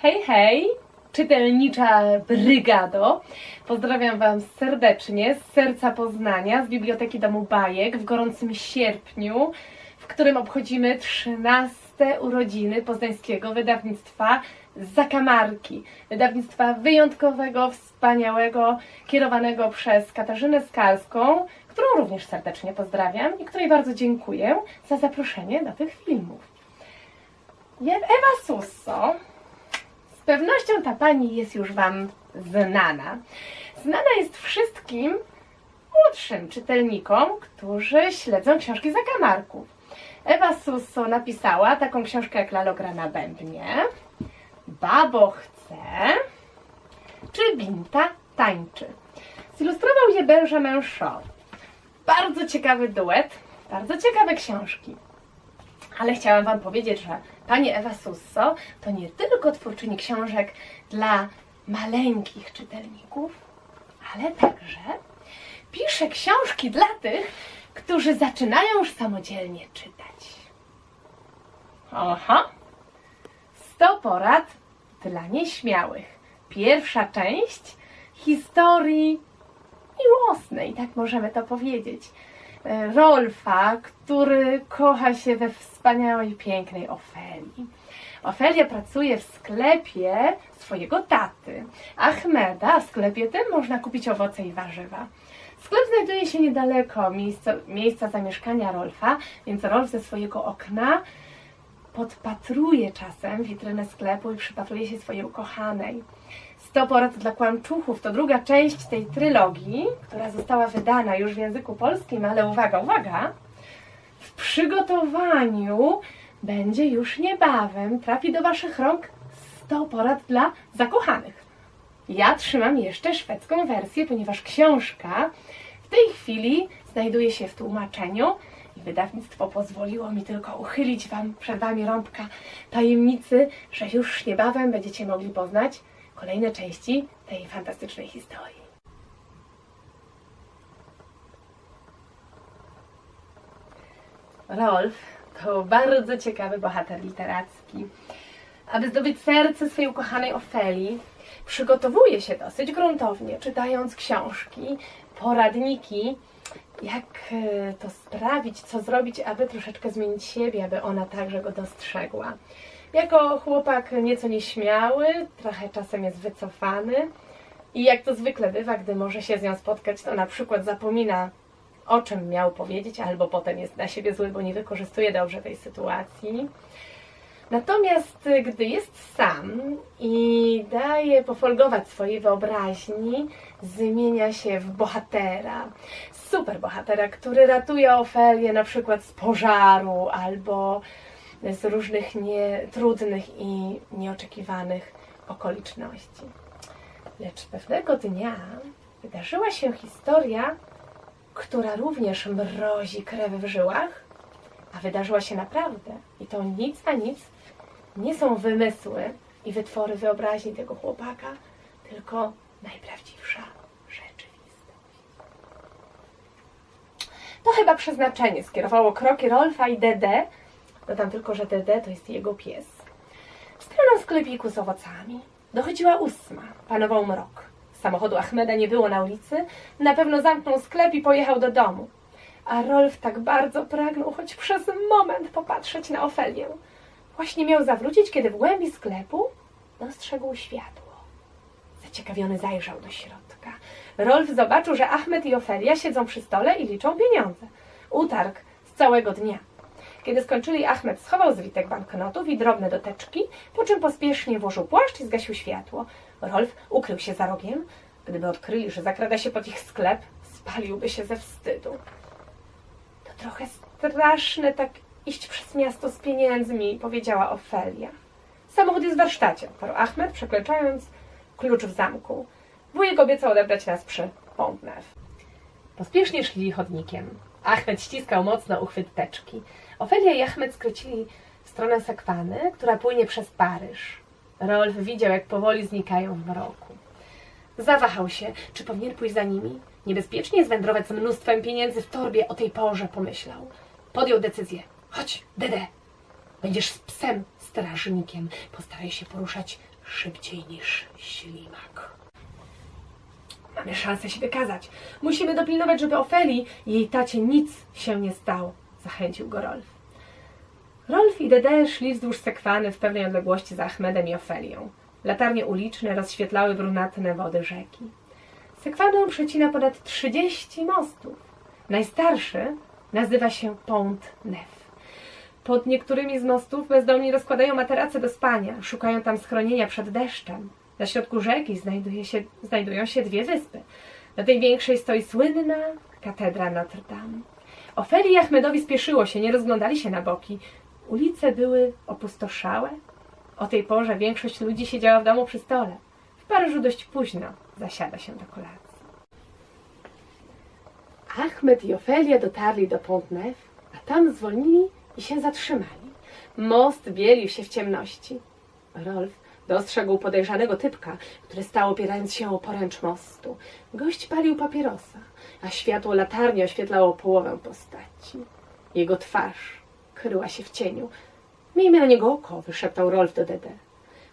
Hej, hej, czytelnicza brygado. Pozdrawiam Wam serdecznie z serca Poznania, z Biblioteki Domu Bajek w gorącym sierpniu, w którym obchodzimy 13 urodziny poznańskiego wydawnictwa Zakamarki. Wydawnictwa wyjątkowego, wspaniałego, kierowanego przez Katarzynę Skalską, którą również serdecznie pozdrawiam i której bardzo dziękuję za zaproszenie do tych filmów. Ewa Susso, pewnością ta pani jest już Wam znana. Znana jest wszystkim młodszym czytelnikom, którzy śledzą książki zakamarków. Ewa Susso napisała taką książkę jak Lalogra na bębnie, Babo chce, czy Binta tańczy. Zilustrował je Benjamin Shaw. Bardzo ciekawy duet, bardzo ciekawe książki. Ale chciałam Wam powiedzieć, że pani Ewa Susso to nie tylko twórczyni książek dla maleńkich czytelników, ale także pisze książki dla tych, którzy zaczynają już samodzielnie czytać. Aha! 100 porad dla nieśmiałych. Pierwsza część historii miłosnej, tak możemy to powiedzieć. E, Rolfa, który kocha się we wspaniałej, pięknej Ofelii. Ofelia pracuje w sklepie swojego taty. Ahmeda, w sklepie tym można kupić owoce i warzywa. Sklep znajduje się niedaleko miejsca, miejsca zamieszkania Rolfa, więc Rolf ze swojego okna podpatruje czasem witrynę sklepu i przypatruje się swojej ukochanej. 100 porad dla kłamczuchów to druga część tej trylogii, która została wydana już w języku polskim, ale uwaga, uwaga, w przygotowaniu będzie już niebawem, trafi do Waszych rąk 100 porad dla zakochanych. Ja trzymam jeszcze szwedzką wersję, ponieważ książka w tej chwili znajduje się w tłumaczeniu i wydawnictwo pozwoliło mi tylko uchylić Wam przed Wami rąbka tajemnicy, że już niebawem będziecie mogli poznać kolejne części tej fantastycznej historii. Rolf to bardzo ciekawy bohater literacki. Aby zdobyć serce swojej ukochanej Ofelii, przygotowuje się dosyć gruntownie, czytając książki, poradniki, jak e, to sprawić, co zrobić, aby troszeczkę zmienić siebie, aby ona także go dostrzegła. Jako chłopak nieco nieśmiały, trochę czasem jest wycofany i jak to zwykle bywa, gdy może się z nią spotkać, to na przykład zapomina o czym miał powiedzieć, albo potem jest na siebie zły, bo nie wykorzystuje dobrze tej sytuacji. Natomiast y, gdy jest sam i daje pofolgować swojej wyobraźni, zmienia się w bohatera. Super bohatera, który ratuje Ofelię na przykład z pożaru albo z różnych nie, trudnych i nieoczekiwanych okoliczności. Lecz pewnego dnia wydarzyła się historia, która również mrozi krew w żyłach, a wydarzyła się naprawdę. I to nic a nic nie są wymysły i wytwory wyobraźni tego chłopaka, tylko najprawdziwsza rzeczywistość. To chyba przeznaczenie skierowało kroki Rolfa i Dede, dodam tylko, że Dede to jest jego pies, stronę sklepiku z owocami. Dochodziła ósma, panował mrok. Samochodu Ahmeda nie było na ulicy, na pewno zamknął sklep i pojechał do domu. A Rolf tak bardzo pragnął choć przez moment popatrzeć na Ofelię. Właśnie miał zawrócić, kiedy w głębi sklepu dostrzegł światło. Zaciekawiony zajrzał do środka. Rolf zobaczył, że Ahmed i Ofelia siedzą przy stole i liczą pieniądze. Utarg z całego dnia. Kiedy skończyli, Ahmed schował zwitek banknotów i drobne doteczki, po czym pospiesznie włożył płaszcz i zgasił światło. Rolf ukrył się za rogiem. Gdyby odkryli, że zakrada się pod ich sklep, spaliłby się ze wstydu. To trochę straszne tak iść przez miasto z pieniędzmi, powiedziała Ofelia. Samochód jest w warsztacie, odparł Ahmed, przekleczając klucz w zamku. Wujek obiecał odebrać nas przy Pont-Neuf. Pospiesznie szli chodnikiem. Ahmed ściskał mocno uchwyt teczki. Ofelia i Ahmed skrócili stronę Sekwany, która płynie przez Paryż. Rolf widział, jak powoli znikają w mroku. Zawahał się, czy powinien pójść za nimi. Niebezpiecznie zwędrować z mnóstwem pieniędzy w torbie o tej porze, pomyślał. Podjął decyzję. Chodź, Dede. Będziesz z psem strażnikiem. Postaraj się poruszać szybciej niż ślimak. Mamy szansę się wykazać. Musimy dopilnować, żeby Ofeli i jej tacie nic się nie stało, zachęcił go Rolf. Rolf i Dede szli wzdłuż sekwany w pewnej odległości za Achmedem i Ofelią. Latarnie uliczne rozświetlały brunatne wody rzeki. Sekwaną przecina ponad 30 mostów. Najstarszy nazywa się Pont Neuf. Pod niektórymi z mostów bezdomni rozkładają materace do spania, szukają tam schronienia przed deszczem. Na środku rzeki znajduje się, znajdują się dwie wyspy. Na tej większej stoi słynna katedra Notre Dame. Ofeli i Achmedowi spieszyło się, nie rozglądali się na boki. Ulice były opustoszałe. O tej porze większość ludzi siedziała w domu przy stole. W Paryżu dość późno zasiada się do kolacji. Achmed i Ofelia dotarli do Pont Neuf, a tam zwolnili i się zatrzymali. Most bielił się w ciemności. Rolf dostrzegł podejrzanego typka, który stał opierając się o poręcz mostu. Gość palił papierosa, a światło latarni oświetlało połowę postaci. Jego twarz kryła się w cieniu. Miejmy na niego oko, wyszeptał Rolf do Dede.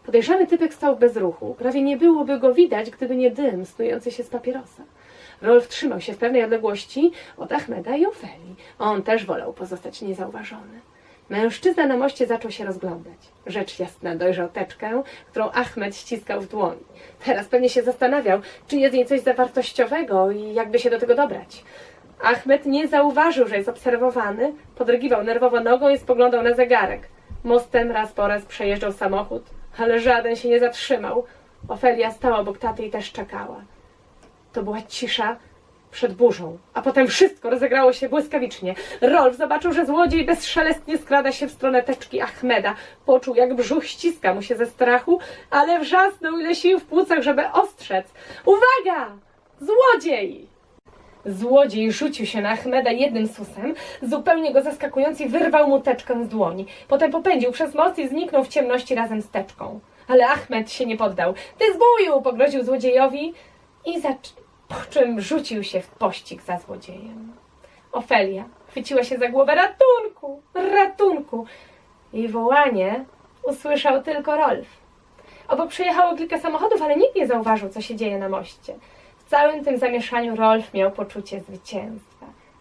Podejrzany typek stał bez ruchu. Prawie nie byłoby go widać, gdyby nie dym snujący się z papierosa. Rolf trzymał się w pewnej odległości od Achmeda i Ofeli. On też wolał pozostać niezauważony. Mężczyzna na moście zaczął się rozglądać. Rzecz jasna dojrzał teczkę, którą Achmed ściskał w dłoni. Teraz pewnie się zastanawiał, czy jest w niej coś zawartościowego i jakby się do tego dobrać. Achmed nie zauważył, że jest obserwowany, podrygiwał nerwowo nogą i spoglądał na zegarek. Mostem raz po raz przejeżdżał samochód, ale żaden się nie zatrzymał. Ofelia stała obok taty i też czekała. To była cisza przed burzą, a potem wszystko rozegrało się błyskawicznie. Rolf zobaczył, że złodziej bezszelestnie skrada się w stronę teczki Achmeda. Poczuł, jak brzuch ściska mu się ze strachu, ale wrzasnął ile sił w płucach, żeby ostrzec. Uwaga! Złodziej! Złodziej rzucił się na Achmeda jednym susem, zupełnie go zaskakując i wyrwał mu teczkę z dłoni. Potem popędził przez most i zniknął w ciemności razem z teczką. Ale Achmed się nie poddał. Ty zbóju! pogroził złodziejowi i zacz... po czym rzucił się w pościg za złodziejem. Ofelia chwyciła się za głowę. Ratunku! Ratunku! Jej wołanie usłyszał tylko Rolf. Obok przejechało kilka samochodów, ale nikt nie zauważył, co się dzieje na moście. W całym tym zamieszaniu Rolf miał poczucie zwycięstwa.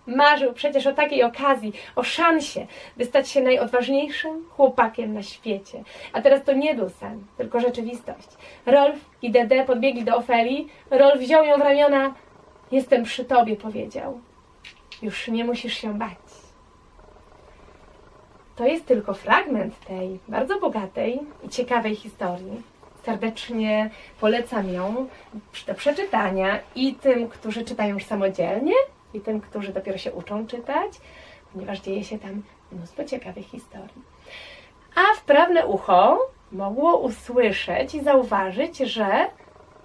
Marzył przecież o takiej okazji, o szansie, by stać się najodważniejszym chłopakiem na świecie. A teraz to nie był sen, tylko rzeczywistość. Rolf i Dede podbiegli do Ofeli. Rolf wziął ją w ramiona. Jestem przy tobie, powiedział. Już nie musisz się bać. To jest tylko fragment tej bardzo bogatej i ciekawej historii. Serdecznie polecam ją do przeczytania i tym, którzy czytają już samodzielnie, i tym, którzy dopiero się uczą czytać, ponieważ dzieje się tam mnóstwo ciekawych historii. A wprawne ucho mogło usłyszeć i zauważyć, że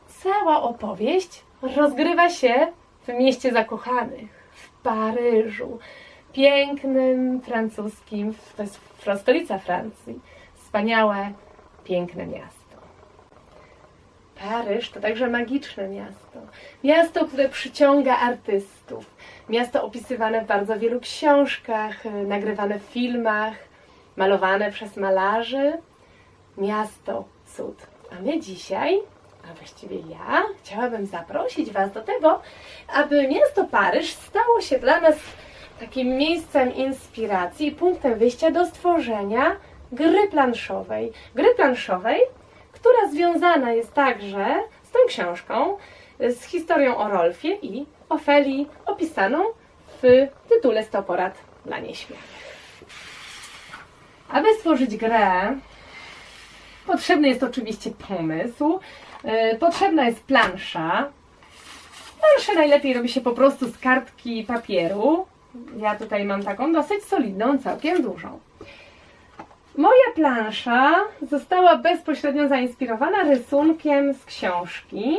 cała opowieść rozgrywa się w mieście zakochanych, w Paryżu, pięknym francuskim, to jest stolica Francji, wspaniałe, piękne miasto. Paryż to także magiczne miasto. Miasto, które przyciąga artystów. Miasto opisywane w bardzo wielu książkach, y, nagrywane w filmach, malowane przez malarzy. Miasto cud. A my dzisiaj, a właściwie ja, chciałabym zaprosić Was do tego, aby miasto Paryż stało się dla nas takim miejscem inspiracji punktem wyjścia do stworzenia gry planszowej. Gry planszowej, która związana jest także z tą książką, z historią o Rolfie i Ofelii opisaną w tytule 100 porad dla nieśmiałych. Aby stworzyć grę, potrzebny jest oczywiście pomysł, yy, potrzebna jest plansza. Planszę najlepiej robi się po prostu z kartki papieru. Ja tutaj mam taką dosyć solidną, całkiem dużą. Moja plansza została bezpośrednio zainspirowana rysunkiem z książki.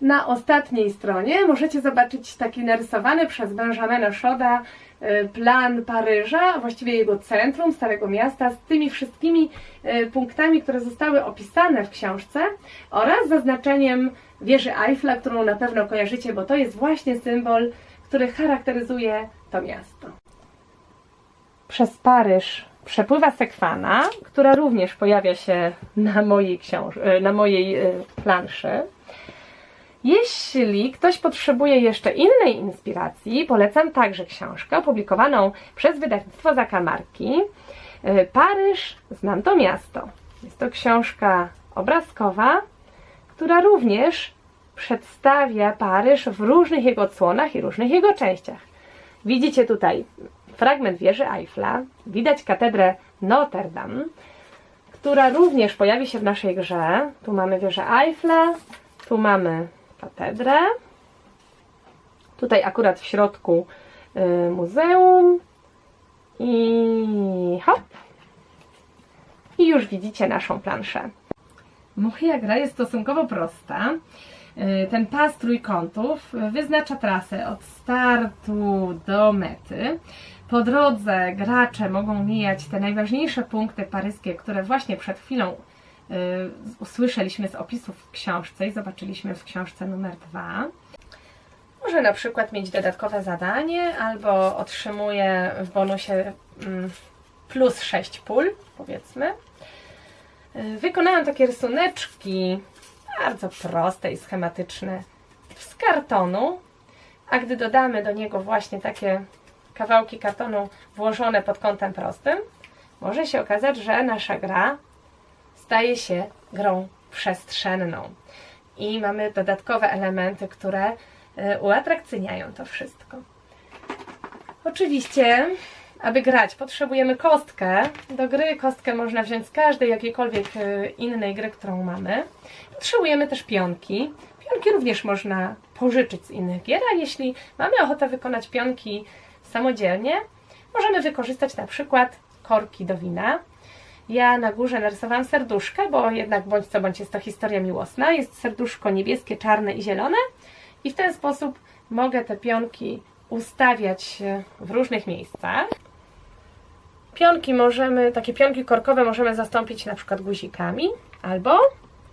Na ostatniej stronie możecie zobaczyć taki narysowany przez Benjamina Szoda y, plan Paryża, właściwie jego centrum, Starego Miasta, z tymi wszystkimi y, punktami, które zostały opisane w książce oraz zaznaczeniem wieży Eiffla, którą na pewno kojarzycie, bo to jest właśnie symbol, który charakteryzuje to miasto. Przez Paryż przepływa sekwana, która również pojawia się na mojej, książ- e, na mojej e, planszy. Jeśli ktoś potrzebuje jeszcze innej inspiracji, polecam także książkę opublikowaną przez wydawnictwo Zakamarki. E, Paryż, znam to miasto. Jest to książka obrazkowa, która również przedstawia Paryż w różnych jego odsłonach i różnych jego częściach. Widzicie tutaj fragment wieży Eiffla, widać katedrę Notre Dame, która również pojawi się w naszej grze. Tu mamy wieżę Eiffla, tu mamy katedrę. Tutaj akurat w środku y, muzeum. I hop. I już widzicie naszą planszę. Moja gra jest stosunkowo prosta. Y, Ten pas trójkątów wyznacza trasę od startu do mety. Po drodze gracze mogą mijać te najważniejsze punkty paryskie, które właśnie przed chwilą y, usłyszeliśmy z opisów w książce i zobaczyliśmy w książce numer dwa. Może na przykład mieć dodatkowe zadanie, albo otrzymuje w bonusie mm, plus 6 pól, powiedzmy. Y, Wykonałam takie rysuneczki, bardzo proste i schematyczne, z kartonu, a gdy dodamy do niego właśnie takie kawałki kartonu włożone pod kątem prostym, może się okazać, że nasza gra staje się grą przestrzenną. I mamy dodatkowe elementy, które y, uatrakcyjniają to wszystko. Oczywiście, aby grać, potrzebujemy kostkę. Do gry kostkę można wziąć z każdej jakiejkolwiek y, innej gry, którą mamy. Potrzebujemy też pionki. Pionki również można pożyczyć z innych gier, a jeśli mamy ochotę wykonać pionki samodzielnie, możemy wykorzystać na przykład korki do wina. Ja na górze narysowałam serduszka, bo jednak bądź co bądź jest to historia miłosna. Jest serduszko niebieskie, czarne i zielone i w ten sposób mogę te pionki ustawiać e, w różnych miejscach. Pionki możemy, takie pionki korkowe możemy zastąpić na przykład guzikami albo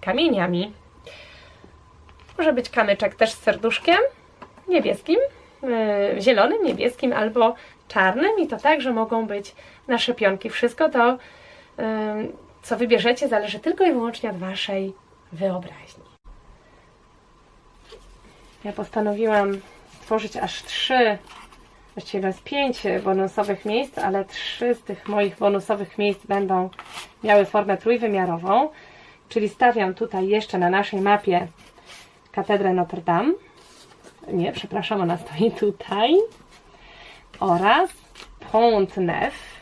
kamieniami. Może być kamyczek też z serduszkiem niebieskim, zielonym, niebieskim albo czarnym i to także mogą być nasze pionki. Wszystko to, yy, co wybierzecie, zależy tylko i wyłącznie od Waszej wyobraźni. Ja postanowiłam stworzyć aż trzy, właściwie bez pięć bonusowych miejsc, ale trzy z tych moich bonusowych miejsc będą miały formę trójwymiarową, czyli stawiam tutaj jeszcze na naszej mapie katedrę Notre Dame. Nie, przepraszam, ona stoi tutaj. Oraz Pont Neuf,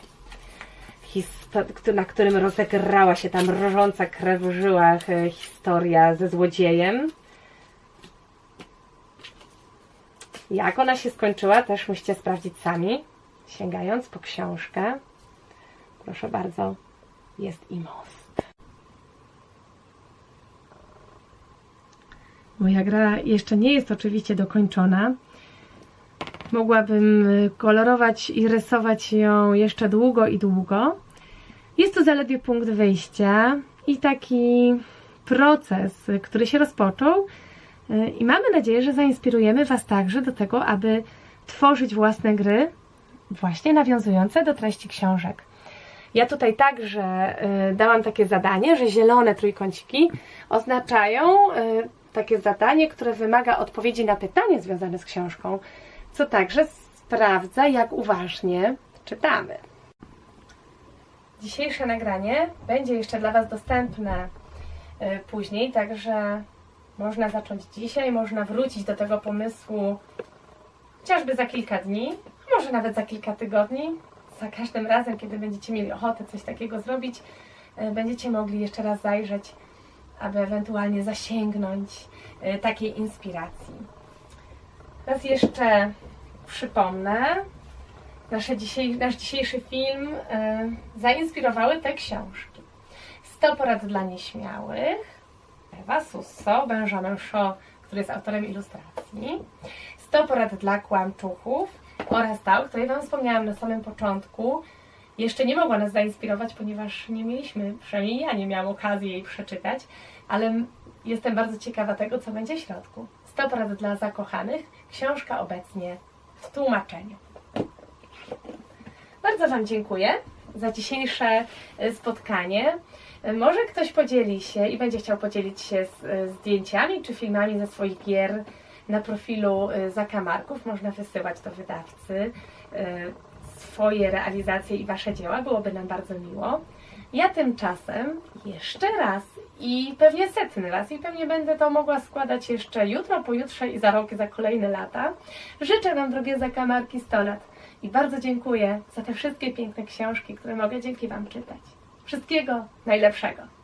na którym rozegrała się ta mrożąca krew w żyłach e, historia ze złodziejem. Jak ona się skończyła, też musicie sprawdzić sami, sięgając po książkę. Proszę bardzo, jest i most. Moja gra jeszcze nie jest oczywiście dokończona. Mogłabym y, kolorować i rysować ją jeszcze długo i długo. Jest to zaledwie punkt wyjścia i taki proces, y, który się rozpoczął. Y, I mamy nadzieję, że zainspirujemy Was także do tego, aby tworzyć własne gry, właśnie nawiązujące do treści książek. Ja tutaj także dałam takie zadanie, że zielone trójkąciki oznaczają takie zadanie, które wymaga odpowiedzi na pytanie związane z książką, co także sprawdza, jak uważnie czytamy. Dzisiejsze nagranie będzie jeszcze dla Was dostępne y, później, także można zacząć dzisiaj, można wrócić do tego pomysłu chociażby za kilka dni, może nawet za kilka tygodni. Za każdym razem, kiedy będziecie mieli ochotę coś takiego zrobić, e, będziecie mogli jeszcze raz zajrzeć, aby ewentualnie zasięgnąć e, takiej inspiracji. Raz jeszcze przypomnę, nasze dzisiaj, nasz dzisiejszy film e, zainspirowały te książki. 100 porad dla nieśmiałych, Ewa Susso, Benjamin Shaw, który jest autorem ilustracji, 100 porad dla kłamczuchów oraz ta, o której Wam wspomniałam na samym początku. Jeszcze nie mogła nas zainspirować, ponieważ nie mieliśmy, przynajmniej ja nie miałam okazji jej przeczytać, ale jestem bardzo ciekawa tego, co będzie w środku. 100 porad dla zakochanych, książka obecnie w tłumaczeniu. Bardzo Wam dziękuję za dzisiejsze e, spotkanie. E, Może ktoś podzieli się i będzie chciał podzielić się z e, zdjęciami czy filmami ze swoich gier na profilu Zakamarków. Można wysyłać do wydawcy swoje realizacje i Wasze dzieła. Byłoby nam bardzo miło. Ja tymczasem jeszcze raz i pewnie setny raz i pewnie będę to mogła składać jeszcze jutro, pojutrze i za rok, i za kolejne lata. Życzę Wam, drogie zakamarki, 100 lat i bardzo dziękuję za te wszystkie piękne książki, które mogę dzięki Wam czytać. Wszystkiego najlepszego.